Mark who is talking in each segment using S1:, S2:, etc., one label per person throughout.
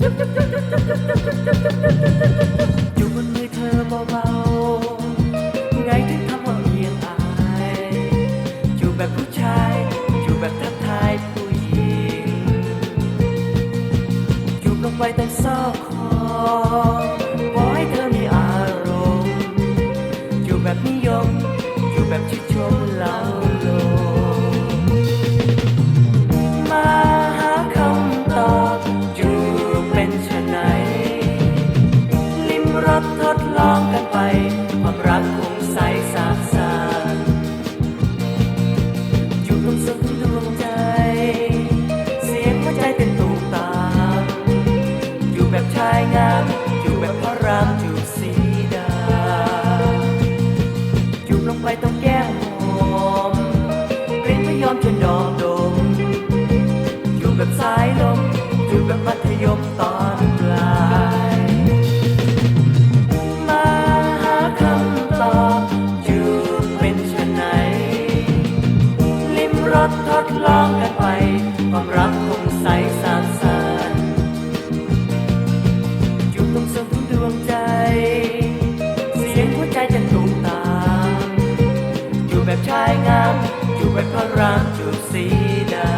S1: อยู่บนมือเธอเบาๆไงถึงทำว่าเอียงอายอยู่แบบผู้ชาย อยู่แบบทักทายผู้หญิงอยู่ลงไปแตั้งซอกคอปล่อให้เธอมีอารมณ์อยู่แบบนิยม อยู่แบบชื่นชมเล่า ลองกันไป ความรักคงใสสาบสานอยู่ตรงสุดดวงใจ เสียงหัวใจเต้นตูมตาม อยู่แบบชายงาม อยู่แบบพระรามจูบสีดา อยู่ลงไปตรงแก้มหอมกลิ่นไม่ยอมจนดอมดม อยู่แบบสายลม อยู่แบบมัธยมตอน ใสสานสานอยู่ตรงสุดดวงใจ เสียงหัวใจจะตูมตามอยู่แบบชายงามอยู่แบบพระรามจูบสีดา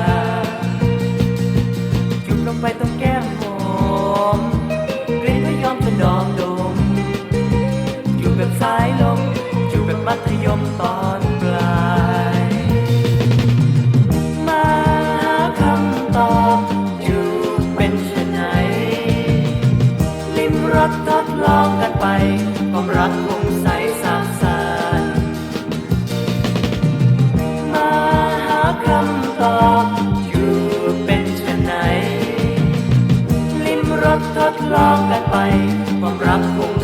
S1: จุบลงไปตรงแก้มหอมกลิ่นไม่ยอมจะดอมดม อยู่แบบสายลมอยู่แบบมัธยมตอน รักทดลองกันไปความรักคงใสสาสานมาหาคำตอบอยู่เป็นชนไหนลิ้มรสทดลองกันไปความรักคง